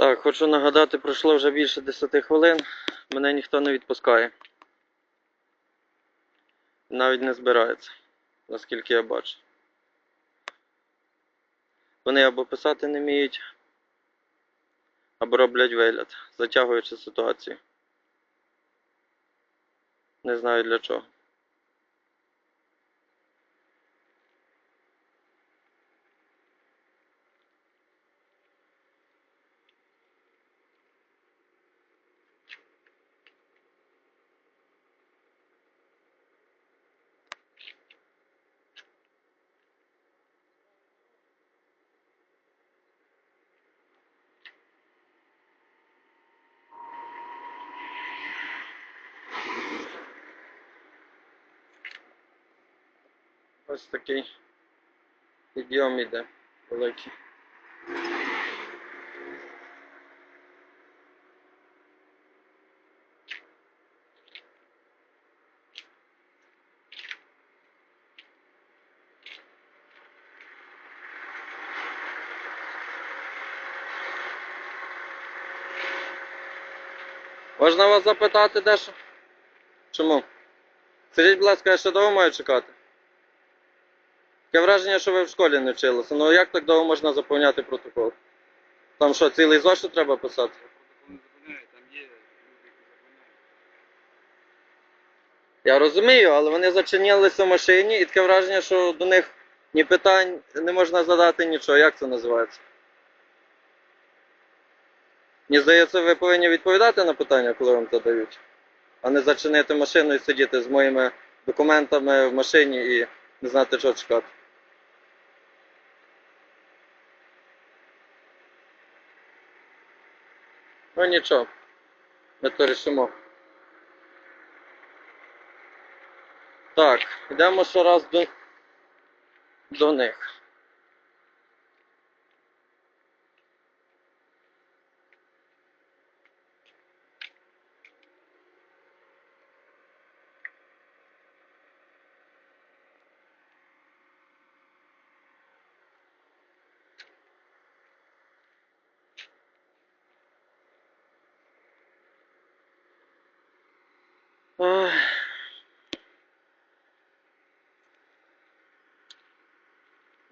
Так, хочу нагадати, пройшло вже більше 10 хвилин. Мене ніхто не відпускає. Навіть не збирається, наскільки я бачу. Вони або писати не вміють, або роблять вигляд, затягуючи ситуацію. Не знаю для чого. Ось такий підйом іде великий. Можна вас запитати дещо? Чому? Скажіть, будь ласка, я ще довго маю чекати? Таке враження, що ви в школі не вчилися. Ну як так довго можна заповняти протокол? Там що, цілий зошит треба писати? Протокол не заповняє, там є люди, які заповняють. Я розумію, але вони зачинилися в машині і таке враження, що до них ні питань не можна задати нічого. Як це називається? Мені здається, ви повинні відповідати на питання, коли вам задають, а не зачинити машину і сидіти з моїми документами в машині і не знати, що чекати. Ну нічого, ми то рішимо. Так, йдемо ще раз до, до них. 唉。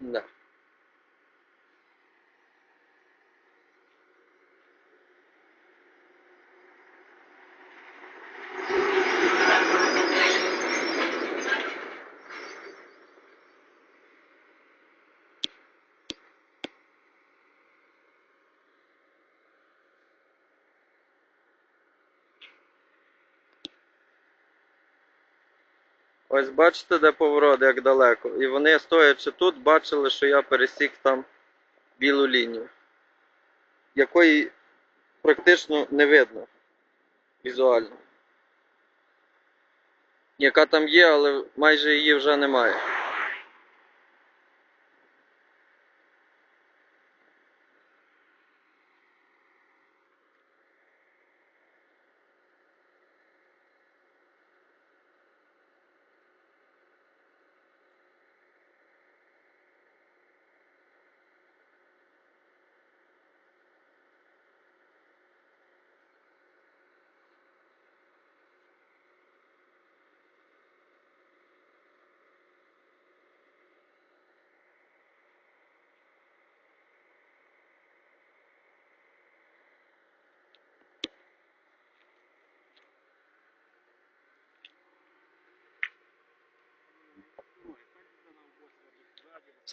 嗯呐。Ось бачите, де поворот, як далеко. І вони, стоячи тут, бачили, що я пересік там білу лінію, якої практично не видно візуально. Яка там є, але майже її вже немає.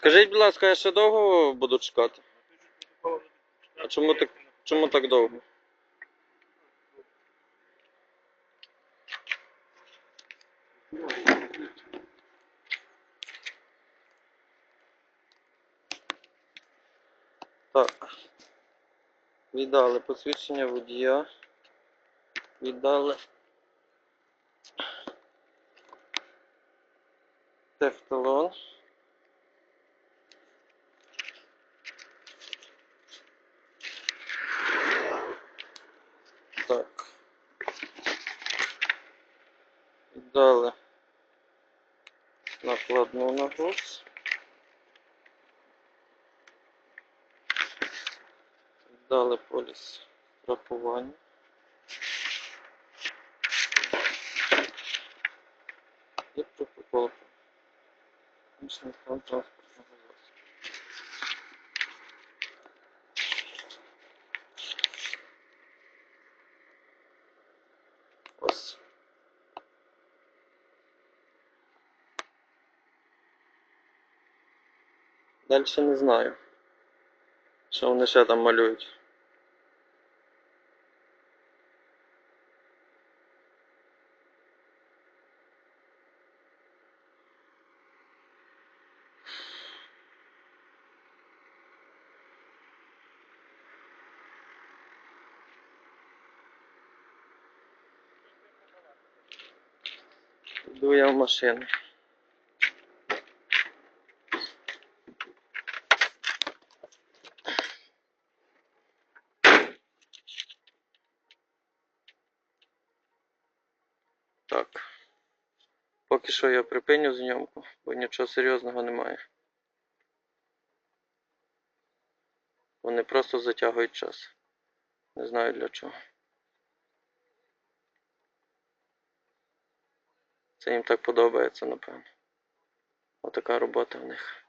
Скажіть, будь ласка, я ще довго буду чекати? А чому так, чому так довго? Так. Віддали посвідчення водія. Віддали. Тефталон. Дали накладну на гуц. Дали поліс страхування. І протокол. Технічний стан транспортного Дальше не знаю. Що вони ще там малюють. Йду я в машину. Поки що я припиню зйомку, бо нічого серйозного немає. Вони просто затягують час. Не знаю для чого. Це їм так подобається, напевно. Отака робота в них.